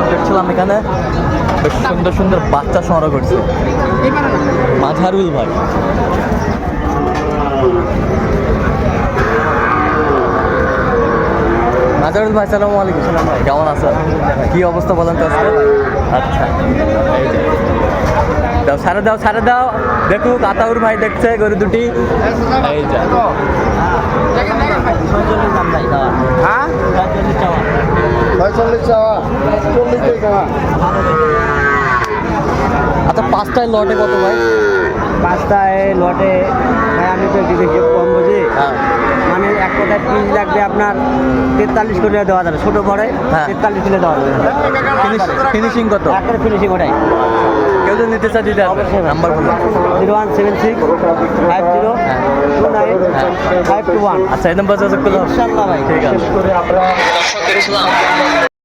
দর্শক দেখছিলাম এখানে। সুন্দর সুন্দর বাচ্চা সংগ্রহ করছে। মাঝারুল ভাই। মাঝারুল ভাই সালাম আলাইকুম। কেমন আছেন? কি অবস্থা বলেন তো আজকে? আচ্ছা। দাও সারা দাও সারে দাও। দেখুক, আতাউর ভাই দেখছে গরু দুটি। এই যে। চাওয়া আচ্ছা পাঁচটায় লটে কত ভাই? পাঁচটায় লটে ভাই আমি তো একটু বেশি কম বুঝি। হ্যাঁ। মানে এক কথায় পিস লাগবে আপনার তেতাল্লিশ করে দেওয়া যাবে ছোটো পরে হ্যাঁ। তেতাল্লিশ করে দেওয়া যাবে। ফিনিশিং কত? একটা ফিনিশিং ওটাই। কেউ যদি নিতে চাই দিতে নাম্বার বলুন zero one seven six five zero হ্যাঁ। Two nine five two one. আচ্ছা এই নাম্বার যোগাযোগ করলে ভাই। ঠিক আছে।